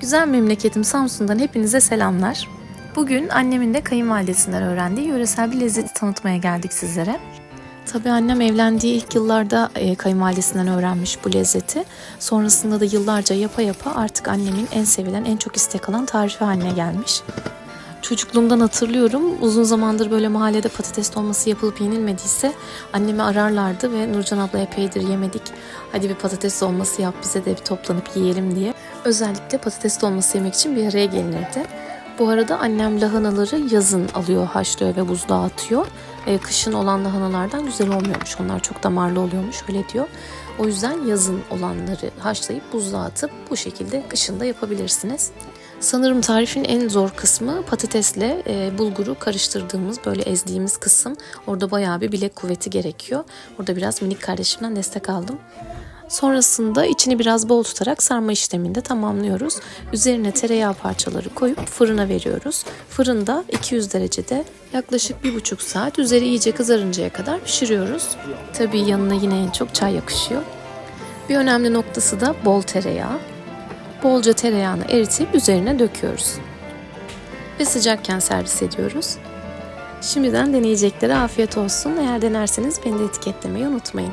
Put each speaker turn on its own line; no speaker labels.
Güzel memleketim Samsun'dan hepinize selamlar. Bugün annemin de kayınvalidesinden öğrendiği yöresel bir lezzeti tanıtmaya geldik sizlere. Tabii annem evlendiği ilk yıllarda e, kayınvalidesinden öğrenmiş bu lezzeti. Sonrasında da yıllarca yapa yapa artık annemin en sevilen, en çok istek alan tarifi haline gelmiş. Çocukluğumdan hatırlıyorum. Uzun zamandır böyle mahallede patates dolması yapılıp yenilmediyse annemi ararlardı ve Nurcan abla epeydir yemedik. Hadi bir patates dolması yap bize de bir toplanıp yiyelim diye. Özellikle patates dolması yemek için bir araya gelinirdi. Bu arada annem lahanaları yazın alıyor, haşlıyor ve buzluğa atıyor. Ee, kışın olan lahanalardan güzel olmuyormuş. Onlar çok damarlı oluyormuş öyle diyor. O yüzden yazın olanları haşlayıp buzluğa atıp bu şekilde kışın da yapabilirsiniz. Sanırım tarifin en zor kısmı patatesle e, bulguru karıştırdığımız böyle ezdiğimiz kısım. Orada bayağı bir bilek kuvveti gerekiyor. Orada biraz minik kardeşimden destek aldım. Sonrasında içini biraz bol tutarak sarma işleminde tamamlıyoruz. Üzerine tereyağı parçaları koyup fırına veriyoruz. Fırında 200 derecede yaklaşık 1,5 saat üzeri iyice kızarıncaya kadar pişiriyoruz. Tabii yanına yine en çok çay yakışıyor. Bir önemli noktası da bol tereyağı. Bolca tereyağını eritip üzerine döküyoruz. Ve sıcakken servis ediyoruz. Şimdiden deneyeceklere afiyet olsun. Eğer denerseniz beni de etiketlemeyi unutmayın.